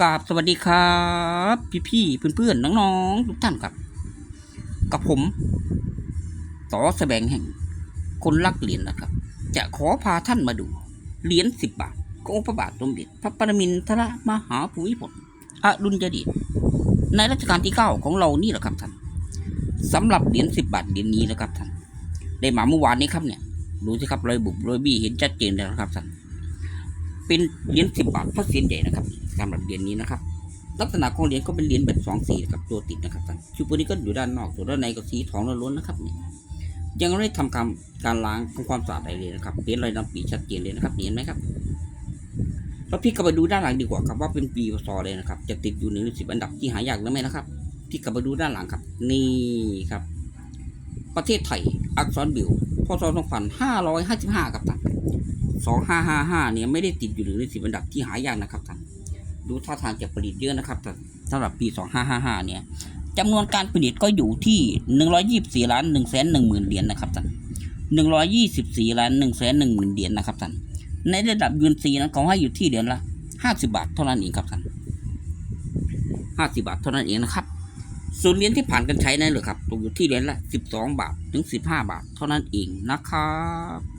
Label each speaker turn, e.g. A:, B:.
A: กราบสวัสดีครับ พี่ๆเพื่อนๆน้องๆ ทุกท่านครับ กับผม ต่อแสบงแห่ง คนรักเหรียญนะครับ จะขอพาท่านมาดู เหรียญสิบบาทขององค์พระบาทสมเด็จพระปรมินทรมหาภูมิพลอดุลยเดชในรัชกาลที่เก้าของเรานี่แหละครับท่านสำหรับเหรียญสิบบาทเหรียญนี้นะครับท่านได้มาเมื่อวานนี้ครับเนี่ยดูสิครับรอยบุบรอยบี้เห็นชัดเจนเลยนะครับท่านเป็นเหรียญสิบบาทพระเศียรใหญ่นะครับ สำหรับเหรียญนี้นะครับ ลักษณะของเหรียญก็เป็นเหรียญแบบสองสีนะครับตัวติดนะครับท่านชุดตัวนี้ก็อยู่ด้านนอกส่วนด้านในก็สีทองล้วนๆนะครับเนี่ยยังไม่ได้ทำการการล้างทำความสะอาดอะไรเลยนะครับเหรียญรอยน้ำปีชัดเจนเลยนะครับเห็นไหมครับแล้วพี่ก็ไปดูด้านหลังดีกว่าครับว่าเป็นปีพศเลยนะครับ จะติดอยู่ในสิบอันดับที่หายากหรือไม่นะครับ พี่ก็ไปดูด้านหลังครับ นี่ครับ ประเทศไทยอักษรบิวพศ2555ครับท่านสองห้าห้าห้าเนี่ยไม่ได้ติดอยู่ในสิบอันดับที่หายากนะครับท่าน ดูท่าทางจะผลิตเยอะนะครับแต่สำหรับปีสองห้าห้าห้าเนี่ยจำนวนการผลิตก็อยู่ที่หนึ่งร้อยี่สิบสี่ล้านหนึ่งแสนหนึ่งหมื่นเหรียญนะครับท่านหนึ่งร้อยี่สิบสี่ล้านหนึ่งแสนหนึ่งหมื่นเหรียญนะครับท่านในระดับยูนซีนั้นเขาให้อยู่ที่เหรียญละห้าสิบาทเท่านั้นเองครับท่านห้าสิบาทเท่านั้นเองนะครับส่วนเหรียญที่ผ่านการใช้นั่นเลยครับตกอยู่ที่เหรียญละสิบาทถึงสิบห้าบาทเท่านั้นเองนะครับ